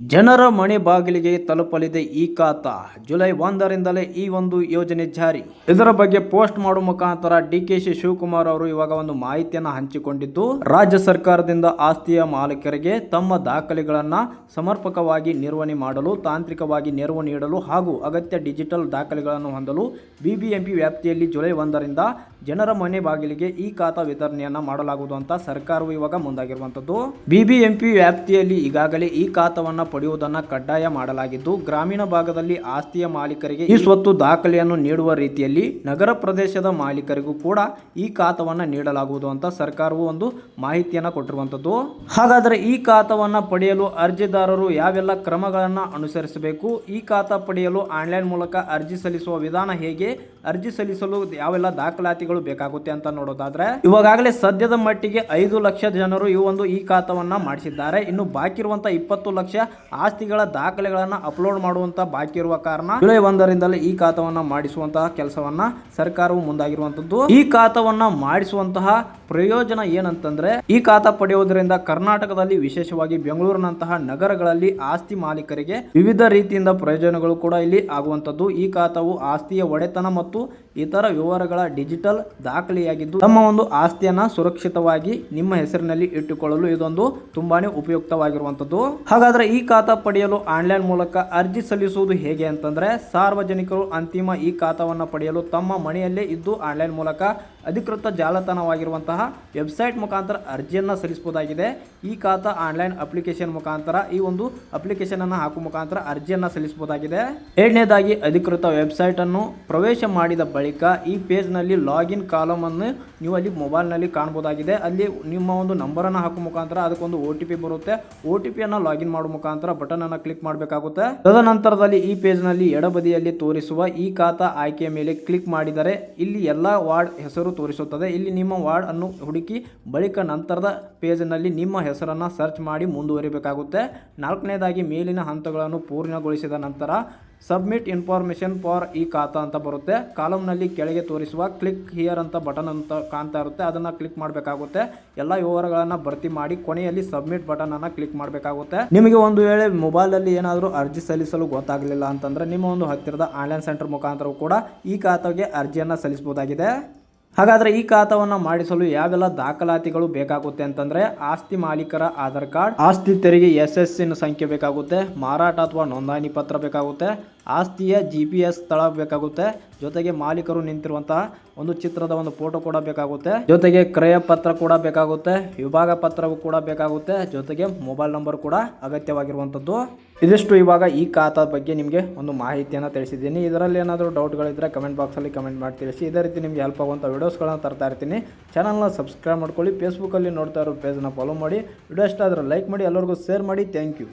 ಜನರ ಮನೆ ಬಾಗಿಲಿಗೆ ತಲುಪಲಿದೆ ಈ ಖಾತಾ. ಜುಲೈ ಒಂದರಿಂದಲೇ ಈ ಒಂದು ಯೋಜನೆ ಜಾರಿ. ಇದರ ಬಗ್ಗೆ ಪೋಸ್ಟ್ ಮಾಡುವ ಮುಖಾಂತರ ಡಿ ಕೆ ಶಿ ಶಿವಕುಮಾರ್ ಅವರು ಇವಾಗ ಒಂದು ಮಾಹಿತಿಯನ್ನು ಹಂಚಿಕೊಂಡಿದ್ದು, ರಾಜ್ಯ ಸರ್ಕಾರದಿಂದ ಆಸ್ತಿಯ ಮಾಲೀಕರಿಗೆ ತಮ್ಮ ದಾಖಲೆಗಳನ್ನು ಸಮರ್ಪಕವಾಗಿ ನಿರ್ವಹಣೆ ಮಾಡಲು, ತಾಂತ್ರಿಕವಾಗಿ ನೆರವು ನೀಡಲು ಹಾಗೂ ಅಗತ್ಯ ಡಿಜಿಟಲ್ ದಾಖಲೆಗಳನ್ನು ಹೊಂದಲು ಬಿಬಿಎಂಪಿ ವ್ಯಾಪ್ತಿಯಲ್ಲಿ ಜುಲೈ ಒಂದರಿಂದ ಜನರ ಮನೆ ಬಾಗಿಲಿಗೆ ಈ ಖಾತಾ ವಿತರಣೆಯನ್ನ ಮಾಡಲಾಗುವುದು ಅಂತ ಸರ್ಕಾರವು ಇವಾಗ ಮುಂದಾಗಿರುವಂತದ್ದು ಬಿಬಿಎಂಪಿ ವ್ಯಾಪ್ತಿಯಲ್ಲಿ ಈಗಾಗಲೇ ಈ ಖಾತವನ್ನು ಪಡೆಯುವುದನ್ನ ಕಡ್ಡಾಯ ಮಾಡಲಾಗಿದ್ದು, ಗ್ರಾಮೀಣ ಭಾಗದಲ್ಲಿ ಆಸ್ತಿಯ ಮಾಲೀಕರಿಗೆ ಈ ಸ್ವತ್ತು ದಾಖಲೆಯನ್ನು ನೀಡುವ ರೀತಿಯಲ್ಲಿ ನಗರ ಪ್ರದೇಶದ ಮಾಲೀಕರಿಗೂ ಕೂಡ ಈ ಖಾತಾವನ್ನ ನೀಡಲಾಗುವುದು ಅಂತ ಸರ್ಕಾರವು ಒಂದು ಮಾಹಿತಿಯನ್ನ ಕೊಟ್ಟಿರುವಂತದ್ದು ಹಾಗಾದರೆ ಈ ಖಾತವನ್ನು ಪಡೆಯಲು ಅರ್ಜಿದಾರರು ಯಾವೆಲ್ಲ ಕ್ರಮಗಳನ್ನ ಅನುಸರಿಸಬೇಕು, ಈ ಖಾತಾ ಪಡೆಯಲು ಆನ್ಲೈನ್ ಮೂಲಕ ಅರ್ಜಿ ಸಲ್ಲಿಸುವ ವಿಧಾನ ಹೇಗೆ, ಅರ್ಜಿ ಸಲ್ಲಿಸಲು ಯಾವೆಲ್ಲ ದಾಖಲಾತಿಗಳು ಬೇಕಾಗುತ್ತೆ ಅಂತ ನೋಡೋದಾದ್ರೆ ಇವಾಗಲೇ ಸದ್ಯದ ಮಟ್ಟಿಗೆ ಐದು ಲಕ್ಷ ಜನರು ಈ ಒಂದು ಈ ಖಾತಾವನ್ನ ಮಾಡಿಸಿದ್ದಾರೆ. ಇನ್ನು ಬಾಕಿ ಇರುವಂತ ಇಪ್ಪತ್ತು ಲಕ್ಷ ಆಸ್ತಿಗಳ ದಾಖಲೆಗಳನ್ನ ಅಪ್ಲೋಡ್ ಮಾಡುವಂತ ಬಾಕಿ ಇರುವ ಕಾರಣ ಜುಲೈ ಒಂದರಿಂದಲೇ ಈ ಖಾತಾವನ್ನ ಮಾಡಿಸುವಂತಹ ಕೆಲಸವನ್ನ ಸರ್ಕಾರವು ಮುಂದಾಗಿರುವಂತದ್ದು. ಈ ಖಾತಾವನ್ನ ಮಾಡಿಸುವಂತಹ ಪ್ರಯೋಜನ ಏನಂತಂದ್ರೆ ಈ ಖಾತಾ ಪಡೆಯುವುದರಿಂದ ಕರ್ನಾಟಕದಲ್ಲಿ ವಿಶೇಷವಾಗಿ ಬೆಂಗಳೂರಿನಂತಹ ನಗರಗಳಲ್ಲಿ ಆಸ್ತಿ ಮಾಲೀಕರಿಗೆ ವಿವಿಧ ರೀತಿಯಿಂದ ಪ್ರಯೋಜನಗಳು ಕೂಡ ಇಲ್ಲಿ ಆಗುವಂತದ್ದು. ಈ ಖಾತವು ಆಸ್ತಿಯ ಒಡೆತನ ಮತ್ತು ಇತರ ವಿವರಗಳ ಡಿಜಿಟಲ್ ದಾಖಲೆಯಾಗಿದ್ದು, ತಮ್ಮ ಒಂದು ಆಸ್ತಿಯನ್ನು ಸುರಕ್ಷಿತವಾಗಿ ನಿಮ್ಮ ಹೆಸರಿನಲ್ಲಿ ಇಟ್ಟುಕೊಳ್ಳಲು ಇದೊಂದು ತುಂಬಾನೇ ಉಪಯುಕ್ತವಾಗಿರುವಂತದ್ದು ಹಾಗಾದ್ರೆ ಈ ಖಾತಾ ಪಡೆಯಲು ಆನ್ಲೈನ್ ಮೂಲಕ ಅರ್ಜಿ ಸಲ್ಲಿಸುವುದು ಹೇಗೆ ಅಂತಂದ್ರೆ, ಸಾರ್ವಜನಿಕರು ಅಂತಿಮ ಈ ಖಾತಾವನ್ನ ಪಡೆಯಲು ತಮ್ಮ ಮನೆಯಲ್ಲೇ ಇದ್ದು ಆನ್ಲೈನ್ ಮೂಲಕ ಅಧಿಕೃತ ಜಾಲತಾಣವಾಗಿರುವಂತಹ ವೆಬ್ಸೈಟ್ ಮುಖಾಂತರ ಅರ್ಜಿಯನ್ನು ಸಲ್ಲಿಸಬಹುದಾಗಿದೆ. ಈ ಖಾತಾ ಆನ್ಲೈನ್ ಅಪ್ಲಿಕೇಶನ್ ಮುಖಾಂತರ, ಈ ಒಂದು ಅಪ್ಲಿಕೇಶನ್ ಅನ್ನು ಹಾಕುವ ಮುಖಾಂತರ ಅರ್ಜಿಯನ್ನು ಸಲ್ಲಿಸಬಹುದಾಗಿದೆ. ಎರಡನೇದಾಗಿ, ಅಧಿಕೃತ ವೆಬ್ಸೈಟ್ ಅನ್ನು ಪ್ರವೇಶ ಮಾಡಿದ ಬಳಿಕ ಈ ಪೇಜ್ನಲ್ಲಿ ಲಾಗಿನ್ ಕಾಲಮ್ ಅನ್ನು ನೀವು ಅಲ್ಲಿ ಮೊಬೈಲ್ನಲ್ಲಿ ಕಾಣಬಹುದಾಗಿದೆ ಅಲ್ಲಿ ನಿಮ್ಮ ಒಂದು ನಂಬರನ್ನು ಹಾಕುವ ಮುಖಾಂತರ ಅದಕ್ಕೊಂದು ಒ ಟಿ ಪಿ ಬರುತ್ತೆ. ಒ ಟಿ ಪಿಯನ್ನು ಲಾಗಿನ್ ಮಾಡುವ ಮುಖಾಂತರ ಬಟನ್ ಅನ್ನು ಕ್ಲಿಕ್ ಮಾಡಬೇಕಾಗುತ್ತೆ. ತದನಂತರದಲ್ಲಿ ಈ ಪೇಜ್ನಲ್ಲಿ ಎಡಬದಿಯಲ್ಲಿ ತೋರಿಸುವ ಈ ಖಾತಾ ಆಯ್ಕೆಯ ಮೇಲೆ ಕ್ಲಿಕ್ ಮಾಡಿದರೆ ಇಲ್ಲಿ ಎಲ್ಲ ವಾರ್ಡ್ ಹೆಸರು ತೋರಿಸುತ್ತದೆ. ಇಲ್ಲಿ ನಿಮ್ಮ ವಾರ್ಡ್ ಅನ್ನು ಹುಡುಕಿ ಬಳಿಕ ನಂತರದ ಪೇಜ್ನಲ್ಲಿ ನಿಮ್ಮ ಹೆಸರನ್ನು ಸರ್ಚ್ ಮಾಡಿ ಮುಂದುವರಿಬೇಕಾಗುತ್ತೆ. ನಾಲ್ಕನೇದಾಗಿ ಮೇಲಿನ ಹಂತಗಳನ್ನು ಪೂರ್ಣಗೊಳಿಸಿದ ನಂತರ ಸಬ್ಮಿಟ್ ಇನ್ಫಾರ್ಮೇಷನ್ ಫಾರ್ ಈ ಖಾತಾ ಅಂತ ಬರುತ್ತೆ. ಕಾಲಮ್ನಲ್ಲಿ ಕೆಳಗೆ ತೋರಿಸುವ ಕ್ಲಿಕ್ ಹಿಯರ್ ಅಂತ ಬಟನ್ ಅಂತ ಕಾಣ್ತಾ ಇರುತ್ತೆ. ಅದನ್ನು ಕ್ಲಿಕ್ ಮಾಡಬೇಕಾಗುತ್ತೆ. ಎಲ್ಲ ವಿವರಗಳನ್ನು ಭರ್ತಿ ಮಾಡಿ ಕೊನೆಯಲ್ಲಿ ಸಬ್ಮಿಟ್ ಬಟನ್ ಅನ್ನು ಕ್ಲಿಕ್ ಮಾಡಬೇಕಾಗುತ್ತೆ. ನಿಮಗೆ ಒಂದು ವೇಳೆ ಮೊಬೈಲಲ್ಲಿ ಏನಾದರೂ ಅರ್ಜಿ ಸಲ್ಲಿಸಲು ಗೊತ್ತಾಗಲಿಲ್ಲ ಅಂತಂದರೆ ನಿಮ್ಮ ಒಂದು ಹತ್ತಿರದ ಆನ್ಲೈನ್ ಸೆಂಟರ್ ಮುಖಾಂತರ ಕೂಡ ಈ ಖಾತಾಗೆ ಅರ್ಜಿಯನ್ನು ಸಲ್ಲಿಸಬಹುದಾಗಿದೆ. ಹಾಗಾದರೆ ಈ ಖಾತವನ್ನು ಮಾಡಿಸಲು ಯಾವೆಲ್ಲ ದಾಖಲಾತಿಗಳು ಬೇಕಾಗುತ್ತೆ ಅಂತಂದರೆ ಆಸ್ತಿ ಮಾಲೀಕರ ಆಧಾರ್ ಕಾರ್ಡ್, ಆಸ್ತಿ ತೆರಿಗೆ ಎಸ್ ಎಸ್ ಸಂಖ್ಯೆ ಬೇಕಾಗುತ್ತೆ, ಮಾರಾಟ ಅಥವಾ ನೋಂದಣಿ ಪತ್ರ ಬೇಕಾಗುತ್ತೆ ಆಸ್ತಿಯ ಜಿ ಪಿ ಎಸ್ ಸ್ಥಳ ಬೇಕಾಗುತ್ತೆ. ಜೊತೆಗೆ ಮಾಲೀಕರು ನಿಂತಿರುವಂತಹ ಒಂದು ಚಿತ್ರದ ಒಂದು ಫೋಟೋ ಕೂಡ ಬೇಕಾಗುತ್ತೆ. ಜೊತೆಗೆ ಕ್ರಯ ಪತ್ರ ಕೂಡ ಬೇಕಾಗುತ್ತೆ. ವಿಭಾಗ ಪತ್ರವು ಕೂಡ ಬೇಕಾಗುತ್ತೆ. ಜೊತೆಗೆ ಮೊಬೈಲ್ ನಂಬರ್ ಕೂಡ ಅಗತ್ಯವಾಗಿರುವಂಥದ್ದು. ಇದಿಷ್ಟು ಇವಾಗ ಈ ಖಾತಾ ಬಗ್ಗೆ ನಿಮಗೆ ಒಂದು ಮಾಹಿತಿಯನ್ನು ತಿಳಿಸಿದ್ದೀನಿ. ಇದರಲ್ಲಿ ಏನಾದರೂ ಡೌಟ್ಗಳಿದ್ದರೆ ಕಮೆಂಟ್ ಬಾಕ್ಸಲ್ಲಿ ಕಮೆಂಟ್ ಮಾಡಿ ತಿಳಿಸಿ. ಇದೇ ರೀತಿ ನಿಮಗೆ ಹೆಲ್ಪ್ ಆಗುವಂಥ ವೀಡಿಯೋಸ್ಗಳನ್ನು ತರ್ತಾ ಇರ್ತೀನಿ. ಚಾನಲ್ನ ಸಬ್ಸ್ಕ್ರೈಬ್ ಮಾಡ್ಕೊಳ್ಳಿ. ಫೇಸ್ಬುಕ್ಕಲ್ಲಿ ನೋಡ್ತಾ ಇರೋ ಪೇಜನ್ನ ಫಾಲೋ ಮಾಡಿ. ವಿಡಿಯೋ ಇಷ್ಟ ಆದರೆ ಲೈಕ್ ಮಾಡಿ. ಎಲ್ಲರಿಗೂ ಶೇರ್ ಮಾಡಿ. Thank you